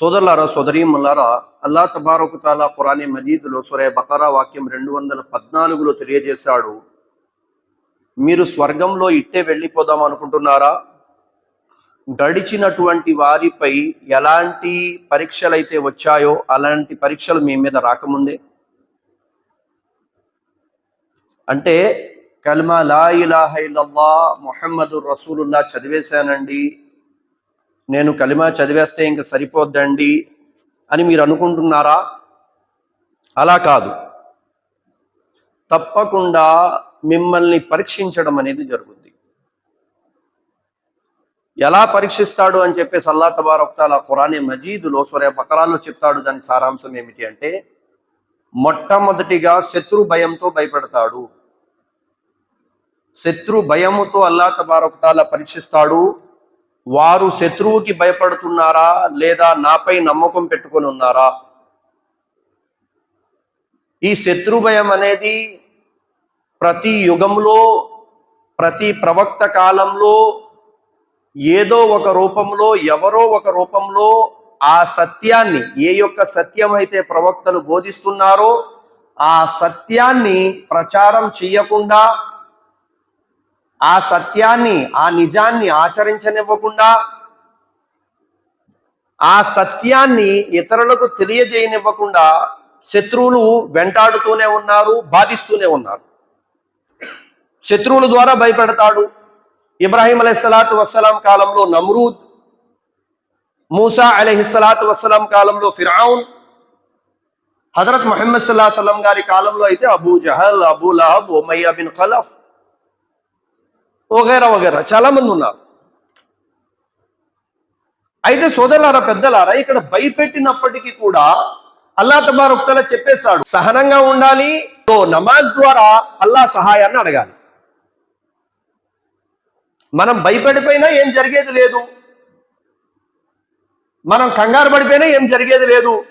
సోదరులారా సోదరీములారా అల్లా తబారకుతాలా ఖురాని మజీదులో సురే బకరా వాక్యం రెండు వందల పద్నాలుగులో తెలియజేశాడు. మీరు స్వర్గంలో ఇట్టే వెళ్ళిపోదాం అనుకుంటున్నారా? గడిచినటువంటి వారిపై ఎలాంటి పరీక్షలు అయితే వచ్చాయో అలాంటి పరీక్షలు మీ మీద రాకముందే? అంటే కల్మా లా ఇలాహ ఇల్లల్లా మొహమ్మదు రసూలుల్లా చదివేశానండి. నేను కలిమా చదివేస్తే ఇంక సరిపోద్దండి అని మీరు అనుకుంటున్నారా? అలా కాదు. తప్పకుండా మిమ్మల్ని పరీక్షించడం అనేది జరుగుద్ది. ఎలా పరీక్షిస్తాడు అని చెప్పేసి అల్లా తబారొక్తాల ఖురానే మజీదులో సొరే బకరాల్లో చెప్తాడు దాని సారాంశం ఏమిటి అంటే మొట్టమొదటిగా శత్రు భయంతో భయపెడతాడు. శత్రు భయముతో అల్లా తబారొక్తాల పరీక్షిస్తాడు. వారు శత్రువుకి భయపడుతున్నారా లేదా నాపై నమ్మకం పెట్టుకొని ఉన్నారా? ఈ శత్రు భయం అనేది ప్రతి యుగంలో ప్రతి ప్రవక్త కాలంలో ఏదో ఒక రూపంలో ఎవరో ఒక రూపంలో ఆ సత్యాన్ని ఏ యొక్క సత్యం అయితే ప్రవక్తలు బోధిస్తున్నారో ఆ సత్యాన్ని ప్రచారం చేయకుండా ఆ సత్యాన్ని ఆ నిజాన్ని ఆచరించనివ్వకుండా ఆ సత్యాన్ని ఇతరులకు తెలియజేయనివ్వకుండా శత్రువులు వెంటాడుతూనే ఉన్నారు బాధిస్తూనే ఉన్నారు. శత్రువుల ద్వారా భయపెడతాడు. ఇబ్రాహీం అలైహిస్సలాతు వస్సలాం కాలంలో నమ్రూద్ మూసా అలహిస్సలాతు వస్సలాం కాలంలో ఫిరౌన్ హజరత్ మొహమ్మద్ సల్లా సలం గారి కాలంలో అయితే Abu Jahl Abu Lahab Umayya bin Khalaf వగైరా వగైరా చాలా మంది ఉన్నారు. అయితే సోదరులారా పెద్దలారా ఇక్కడ భయపెట్టినప్పటికీ కూడా అల్లా తబారొక్కల చెప్పేశాడు సహనంగా ఉండాలి తో నమాజ్ ద్వారా అల్లా సహాయాన్ని అడగాలి. మనం భయపడిపోయినా ఏం జరిగేది లేదు. మనం కంగారు పడిపోయినా ఏం జరిగేది లేదు.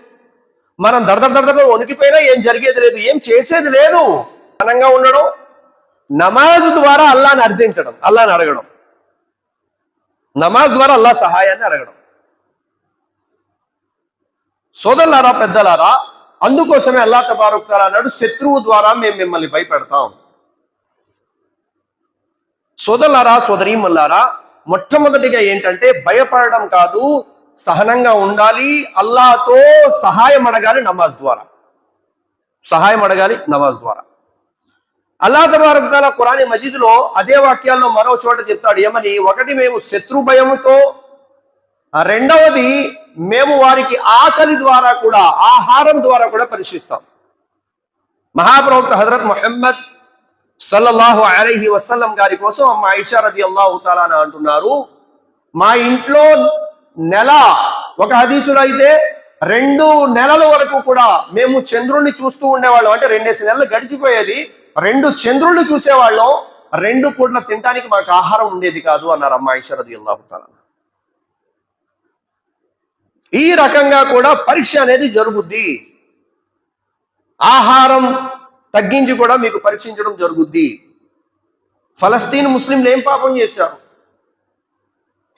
మనం దడదడ దడదడ వణికిపోయినా ఏం జరిగేది లేదు. ఏం చేసేది లేదు. సహనంగా ఉండడం నమాజ్ ద్వారా అల్లాని అర్థించడం అల్లాని అడగడం. నమాజ్ ద్వారా అల్లా సహాయాన్ని అడగడం. సోదరులారా పెద్దలారా అందుకోసమే అల్లా తబారుక్తారా అన్నాడు శత్రువు ద్వారా మేము మిమ్మల్ని భయపెడతాం. సోదరులారా సోదరీమల్లారా మొట్టమొదటిగా ఏంటంటే భయపడడం కాదు సహనంగా ఉండాలి అల్లాతో సహాయం అడగాలి నమాజ్ ద్వారా. సహాయం అడగాలి నమాజ్ ద్వారా. అల్లా తబారకాల కురాని మజీద్లో అదే వాక్యాల్లో మరో చోట చెప్తాడు. ఏమని? ఒకటి మేము శత్రు భయముతో రెండవది మేము వారికి ఆకలి ద్వారా కూడా ఆహారం ద్వారా కూడా పరీక్షిస్తాం మహాప్రవక్త హజరత్ మొహమ్మద్ సల్లల్లాహు అలైహి వసల్లం గారి కోసం మా ఐషా రది అల్లాహు తాలాన అంటున్నారు. మా ఇంట్లో నెల ఒక హదీసులో అయితే రెండు నెలల వరకు కూడా మేము చంద్రుణ్ణి చూస్తూ ఉండేవాళ్ళం. అంటే రెండేసి నెలలు గడిచిపోయేది. రెండు చంద్రుళ్ళు చూసేవాళ్ళం. రెండు పూట్ల తినడానికి మాకు ఆహారం ఉండేది కాదు అన్నారు అమ్మ ఐషరది అల్లాహుతాల ఈ రకంగా కూడా పరీక్ష అనేది జరుగుద్ది. ఆహారం తగ్గించి కూడా మీకు పరీక్షించడం జరుగుద్ది. ఫలస్తీన్ ముస్లింలు ఏం పాపం చేశారు?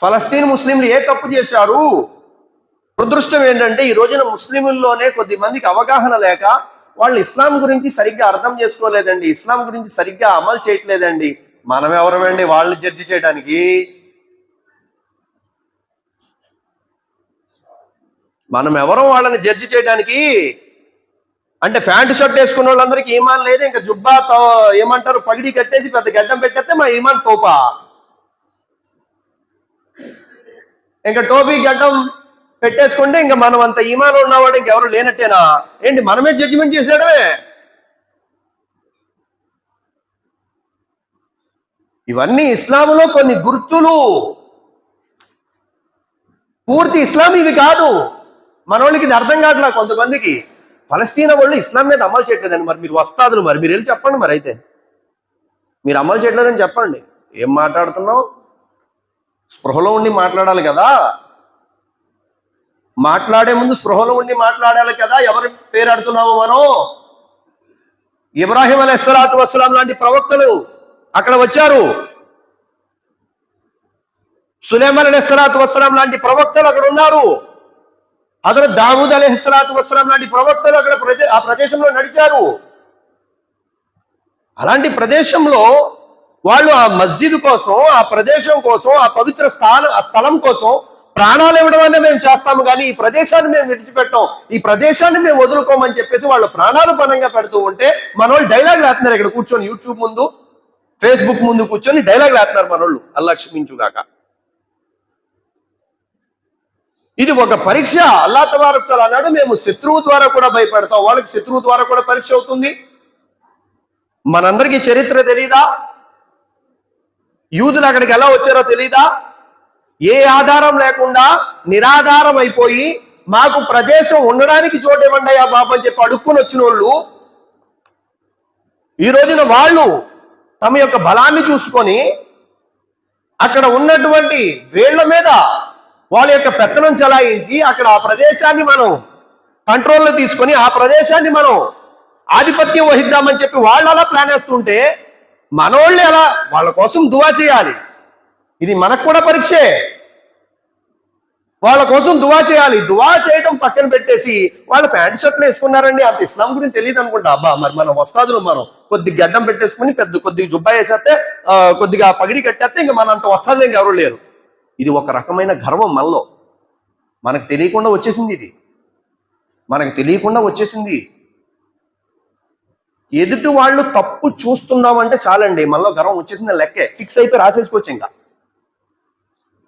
ఫలస్తీన్ ముస్లింలు ఏ తప్పు చేశారు? దురదృష్టం ఏంటంటే ఈ రోజున ముస్లింల్లోనే కొద్ది మందికి అవగాహన లేక వాళ్ళు ఇస్లాం గురించి సరిగ్గా అర్థం చేసుకోలేదండి ఇస్లాం గురించి సరిగ్గా అమలు చేయట్లేదండి. మనం ఎవరమండి వాళ్ళు జడ్జి చేయడానికి? మనం ఎవరం వాళ్ళని జడ్జి చేయడానికి? అంటే ప్యాంటు షర్ట్ వేసుకున్న వాళ్ళందరికీ ఈమాన్ లేదు ఇంకా జుబ్బా ఏమంటారు పగిడి కట్టేసి పెద్ద గడ్డం పెట్టేస్తే మా ఈమాన్ తోపా. ఇంకా టోపీ గడ్డం పెట్టేసుకుంటే ఇంకా మనం అంత ఈమాన్ ఉన్నవాడు ఇంకెవరు లేనట్టేనా? ఏంటి మనమే జడ్జిమెంట్ చేసేయడమే? ఇవన్నీ ఇస్లాములో కొన్ని గుర్తులు. పూర్తి ఇస్లాం ఇవి కాదు. మనోళ్ళకి ఇది అర్థం కావట్లా కొంతమందికి. ఫలస్తీనా వాళ్ళు ఇస్లాం మీద అమలు చేయట్లేదండి మరి మీరు వస్తాదులు మరి. మీరు వెళ్ళి చెప్పండి మరి అయితే. మీరు అమలు చేయట్లేదని చెప్పండి. ఏం మాట్లాడుతున్నావు? స్పృహలో ఉండి మాట్లాడాలి కదా. మాట్లాడే ముందు స్పృహలో ఉండి మాట్లాడాలి కదా. ఎవరి పేరు మనం? ఇబ్రాహిం అలైహిస్సలాతు వస్సలాం లాంటి ప్రవక్తలు అక్కడ వచ్చారు. సులేమన్ అలైహిస్సలాతు వస్సలాం లాంటి ప్రవక్తలు అక్కడ ఉన్నారు. అతను దావూద్ అలహిస్లాతు వస్సలాం లాంటి ప్రవక్తలు అక్కడ ఆ ప్రదేశంలో నడిచారు. అలాంటి ప్రదేశంలో వాళ్ళు ఆ మస్జిద్ కోసం ఆ ప్రదేశం కోసం ఆ పవిత్ర స్థానం ఆ స్థలం కోసం ప్రాణాలు ఇవ్వడం మేము చేస్తాము కానీ ఈ ప్రదేశాన్ని మేము విడిచిపెట్టాం. ఈ ప్రదేశాన్ని మేము వదులుకోమని చెప్పేసి వాళ్ళు ప్రాణాలు పనంగా పెడుతూ ఉంటే మన వాళ్ళు డైలాగ్ రాస్తున్నారు ఇక్కడ కూర్చొని యూట్యూబ్ ముందు ఫేస్బుక్ ముందు కూర్చొని డైలాగ్ రాస్తున్నారు మనోళ్ళు అల్లా క్షమించుగాక. ఇది ఒక పరీక్ష. అల్లా తబారకులు అన్నాడు మేము శత్రువు ద్వారా కూడా భయపడతాం. వాళ్ళకి శత్రువు ద్వారా కూడా పరీక్ష అవుతుంది. మనందరికీ చరిత్ర తెలీదా? యూదులు అక్కడికి ఎలా వచ్చారో తెలీదా? ఏ ఆధారం లేకుండా నిరాధారం అయిపోయి మాకు ప్రదేశం ఉండడానికి చోటు ఇవ్వండి ఆ బాబు అని చెప్పి అడుక్కుని వచ్చిన వాళ్ళు ఈ రోజున వాళ్ళు తమ యొక్క బలాన్ని చూసుకొని అక్కడ ఉన్నటువంటి వేళ్ళ మీద వాళ్ళ యొక్క పెత్తనం చలాయించి అక్కడ ఆ ప్రదేశాన్ని మనం కంట్రోల్లో తీసుకొని ఆ ప్రదేశాన్ని మనం ఆధిపత్యం వహిద్దామని చెప్పి వాళ్ళు అలా ప్లాన్ వేస్తుంటే మనోళ్ళు ఎలా? వాళ్ళ కోసం దువా చేయాలి. ఇది మనకు కూడా పరీక్షే. వాళ్ళ కోసం దువా చేయాలి. దువా చేయటం పక్కన పెట్టేసి వాళ్ళు ప్యాంట్ షర్ట్లు వేసుకున్నారండి. అంత ఇస్లాం గురించి తెలియదు అనుకుంటా. అబ్బా మరి మన వస్తాదులు మనం. కొద్ది గడ్డం పెట్టేసుకుని పెద్ద కొద్దిగా జుబ్బా వేసేస్తే కొద్దిగా పగిడి కట్టేస్తే ఇంకా మన అంత వస్తాదులు ఎవరు లేరు. ఇది ఒక రకమైన గర్వం మనలో. మనకు తెలియకుండా వచ్చేసింది ఇది. మనకు తెలియకుండా వచ్చేసింది. ఎదుటి వాళ్ళు తప్పు చూస్తున్నామంటే చాలండి. మనలో గర్వం వచ్చేసింది లెక్కే. ఫిక్స్ అయిపోయి రాసేసుకోవచ్చు ఇంకా.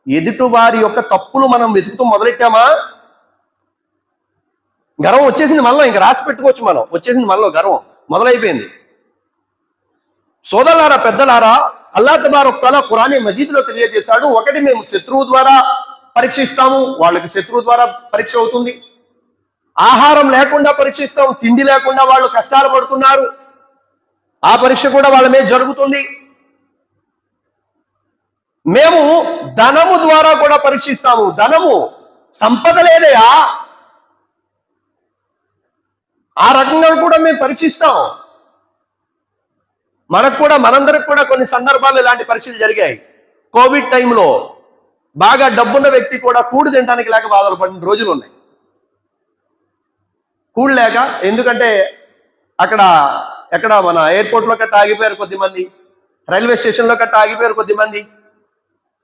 ఎదుటి వారి యొక్క తప్పులు మనం వెతుకుతూ మొదలెట్టామా? గర్వం వచ్చేసింది మనలో ఇంకా రాసి పెట్టుకోవచ్చు మనం. వచ్చేసింది మనలో గర్వం. మొదలైపోయింది. సోదరులారా పెద్దలారా అల్లా తబారొక్కల ఖురాని మజీద్లో తెలియజేశాడు ఒకటి మేము శత్రువు ద్వారా పరీక్షిస్తాము వాళ్ళకి శత్రువు ద్వారా పరీక్ష అవుతుంది. ఆహారం లేకుండా పరీక్షిస్తాం తిండి లేకుండా వాళ్ళు కష్టాలు పడుతున్నారు. ఆ పరీక్ష కూడా వాళ్ళ మీద జరుగుతుంది. మేము ధనము ద్వారా కూడా పరీక్షిస్తాము. ధనము సంపద లేదయా? ఆ రకంగా కూడా మేము పరీక్షిస్తాం. మనకు కూడా మనందరికి కూడా కొన్ని సందర్భాలు ఇలాంటి పరీక్షలు జరిగాయి. కోవిడ్ టైంలో బాగా డబ్బున్న వ్యక్తి కూడా కూడు తినడానికి లేక బాధలు పడిన రోజులు ఉన్నాయి. కూడు లేక ఎందుకంటే అక్కడ ఎక్కడ మన ఎయిర్పోర్ట్లో కట్ట ఆగిపోయారు కొద్దిమంది. రైల్వే స్టేషన్లో కట్ట ఆగిపోయారు కొద్దిమంది.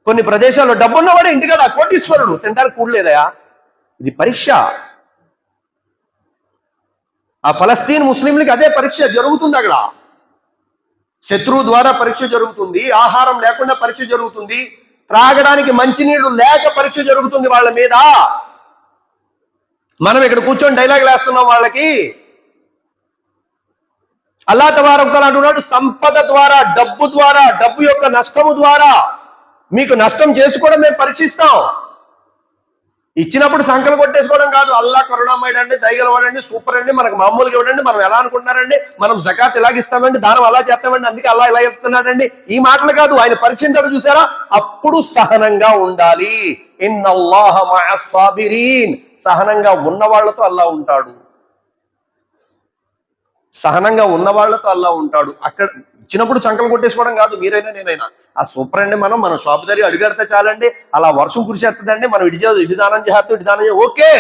కొన్ని ప్రదేశాల్లో డబ్బున్నవాడు ఇంటికాడ కోటీశ్వరుడు. తింటారు కూడలేదయా ఇది పరీక్ష. ఆ ఫలస్తీన్ ముస్లింలకి అదే పరీక్ష జరుగుతుంది అక్కడ. శత్రువు ద్వారా పరీక్ష జరుగుతుంది ఆహారం లేకుండా పరీక్ష జరుగుతుంది త్రాగడానికి మంచినీళ్ళు లేక పరీక్ష జరుగుతుంది వాళ్ళ మీద. మనం ఇక్కడ కూర్చొని డైలాగ్ వేస్తున్నాం వాళ్ళకి. అల్లా తబారకులు అంటున్నాడు సంపద ద్వారా డబ్బు ద్వారా డబ్బు యొక్క నష్టము ద్వారా మీకు నష్టం చేసుకోవడం మేము పరీక్షిస్తాం. ఇచ్చినప్పుడు సంకలు కొట్టేసుకోవడం కాదు. అల్లా కరుణామయుడు అండి దయగలవాడండి సూపర్ అండి. మనకు మామూలుగా ఇవ్వడండి మనం ఎలా అనుకుంటున్నారండి? మనం జకాత్ ఇలాగ ఇస్తామండి? దానం అలా చేస్తామండి? అందుకే అల్లా ఇలా చెప్తున్నాడండి. ఈ మాటలు కాదు ఆయన పరీక్షించాడు చూసారా? అప్పుడు సహనంగా ఉండాలి. సహనంగా ఉన్న వాళ్ళతో అల్లా ఉంటాడు. సహనంగా ఉన్న వాళ్ళతో అల్లా ఉంటాడు. అక్కడ ఇచ్చినప్పుడు చంకలు కొట్టేసుకోవడం కాదు మీరైనా నేనైనా. ఆ సూపర్ అండి మనం మన షాప్ దగ్గర అడుగడితే చాలండి. అలా వర్షం కురిసేస్తుందండి. మనం ఇడి ఇటు ఇడి దానం చేస్తాం ఇడి దానం ఓకే.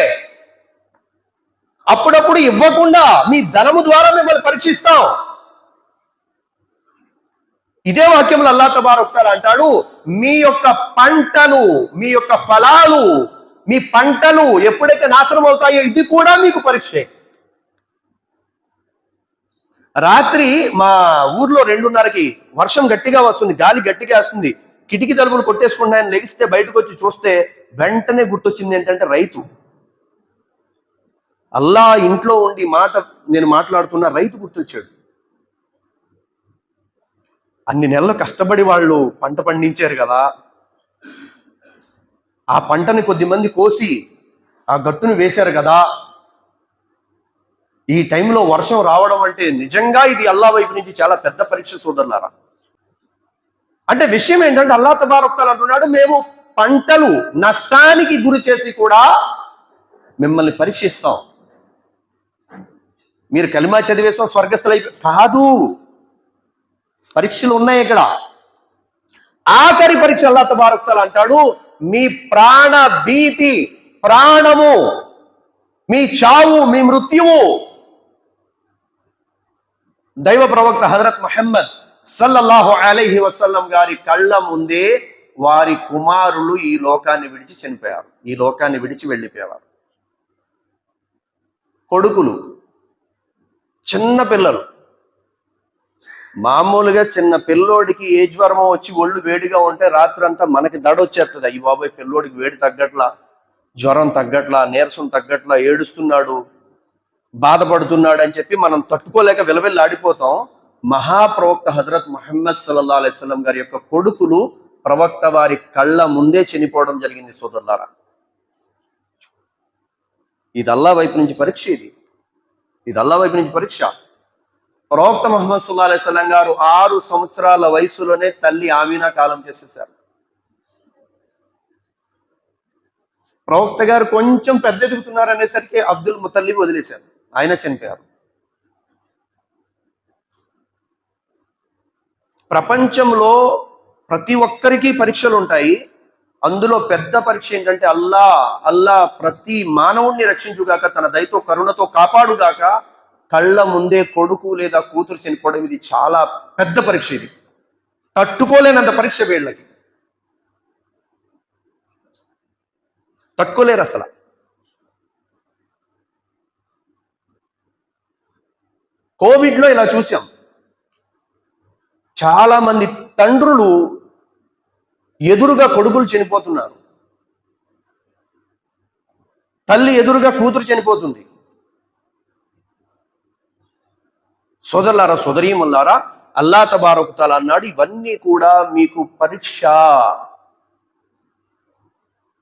అప్పుడప్పుడు ఇవ్వకుండా మీ ధనము ద్వారా మిమ్మల్ని పరీక్షిస్తాం. ఇదే వాక్యంలో అల్లా తబారొక్కలు అంటాడు మీ యొక్క పంటలు మీ యొక్క ఫలాలు మీ పంటలు ఎప్పుడైతే నాశనం అవుతాయో ఇది కూడా మీకు పరీక్షే. రాత్రి మా ఊర్లో రెండున్నరకి వర్షం గట్టిగా వస్తుంది గాలి గట్టిగా వస్తుంది. కిటికీ తలుపులు కొట్టేసుకున్నాయని లెగిస్తే బయటకు వచ్చి చూస్తే వెంటనే గుర్తొచ్చింది ఏంటంటే రైతు. అల్లా ఇంట్లో ఉండి మాట నేను మాట్లాడుతున్న రైతు గుర్తొచ్చాడు. అన్ని నెలలు కష్టపడి వాళ్ళు పంట పండించారు కదా. ఆ పంటని కొద్దిమంది కోసి ఆ గట్టును వేశారు కదా. ఈ టైంలో వర్షం రావడం అంటే నిజంగా ఇది అల్లా వైపు నుంచి చాలా పెద్ద పరీక్ష సోదరులారా. అంటే విషయం ఏంటంటే అల్లా తబారొక్కలు అంటున్నాడు మేము పంటలు నష్టానికి గురి చేసి కూడా మిమ్మల్ని పరీక్షిస్తాం. మీరు కలిమా చదివేస్తాం స్వర్గస్థులు అయిపో కాదు. పరీక్షలు ఉన్నాయి ఇక్కడ. ఆఖరి పరీక్ష అల్లా తబారొక్కలు అంటాడు మీ ప్రాణ భీతి ప్రాణము మీ చావు మీ మృత్యువు దైవ ప్రవక్త హజరత్ మహమ్మద్ సల్లల్లాహు అలైహి వసల్లం గారి కళ్ళ ముందే వారి కుమారులు ఈ లోకాన్ని విడిచి చనిపోయారు. ఈ లోకాన్ని విడిచి వెళ్ళిపోయారు కొడుకులు చిన్న పిల్లలు. మామూలుగా చిన్న పిల్లోడికి ఏ జ్వరమో వచ్చి ఒళ్ళు వేడిగా ఉంటే రాత్రంతా మనకి దడ వచ్చేస్తుంది అయ్యి బాబాయ్ పిల్లోడికి వేడి తగ్గట్లా జ్వరం తగ్గట్లా నీరసం తగ్గట్లా ఏడుస్తున్నాడు. బాధపడుతున్నాడు అని చెప్పి మనం తట్టుకోలేక విలవిల్లాడిపోతాం. మహాప్రవక్త హజరత్ మహమ్మద్ సల్లల్లా అలైస్లం గారి యొక్క కొడుకులు ప్రవక్త వారి కళ్ళ ముందే చనిపోవడం జరిగింది సోదరులారా. ఇది అల్లా వైపు నుంచి పరీక్ష ఇది. ఇది అల్లా వైపు నుంచి పరీక్ష. ప్రవక్త మహమ్మద్ సుల్లా అలైస్లం గారు ఆరు సంవత్సరాల వయసులోనే తల్లి ఆమీనా కాలం చేసేసారు. ప్రవక్త గారు కొంచెం పెద్ద ఎదుగుతున్నారు అనేసరికి అబ్దుల్ ముతల్లి వదిలేశారు. ఆయన చనిపోయారు. ప్రపంచంలో ప్రతి ఒక్కరికి పరీక్షలు ఉంటాయి. అందులో పెద్ద పరీక్ష ఏంటంటే అల్లా అల్లా ప్రతి మానవుణ్ణి రక్షించుగాక తన దయతో కరుణతో కాపాడుగాక కళ్ళ ముందే కొడుకు లేదా కూతురు చనిపోవడం ఇది చాలా పెద్ద పరీక్ష ఇది. తట్టుకోలేనంత పరీక్ష వీళ్ళకి. తట్టుకోలేరు అసలు. కోవిడ్లో ఇలా చూసాం. చాలా మంది తండ్రులు ఎదురుగా కొడుకులు చనిపోతున్నారు. తల్లి ఎదురుగా కూతురు చనిపోతుంది. సోదరులారా సోదరీమల్లారా అల్లా తబారకుతాల అన్నాడు ఇవన్నీ కూడా మీకు పరీక్ష.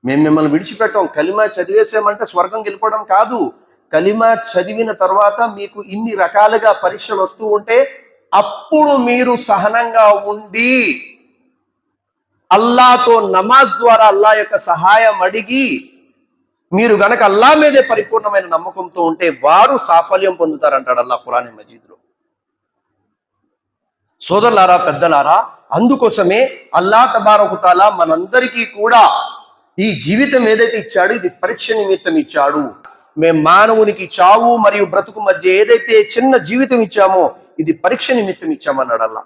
మేము మిమ్మల్ని విడిచిపెట్టాం. కలిమా చదివేసామంటే స్వర్గం గెలిపోవడం కాదు. కలిమా చదివిన తర్వాత మీకు ఇన్ని రకాలుగా పరీక్షలు వస్తూ ఉంటే అప్పుడు మీరు సహనంగా ఉండి అల్లాతో నమాజ్ ద్వారా అల్లా యొక్క సహాయం అడిగి మీరు గనక అల్లా మీదే పరిపూర్ణమైన నమ్మకంతో ఉంటే వారు సాఫల్యం పొందుతారంటాడు అల్లా పురాణి మజీద్లో. సోదరులారా పెద్దలారా అందుకోసమే అల్లా తబారకుతాలా మనందరికీ కూడా ఈ జీవితం ఏదైతే ఇచ్చాడో ఇది పరీక్ష నిమిత్తం ఇచ్చాడు. మేము మానవునికి చావు మరియు బ్రతుకు మధ్య ఏదైతే చిన్న జీవితం ఇచ్చామో ఇది పరీక్ష నిమిత్తం ఇచ్చామన్నాడు అల్లా.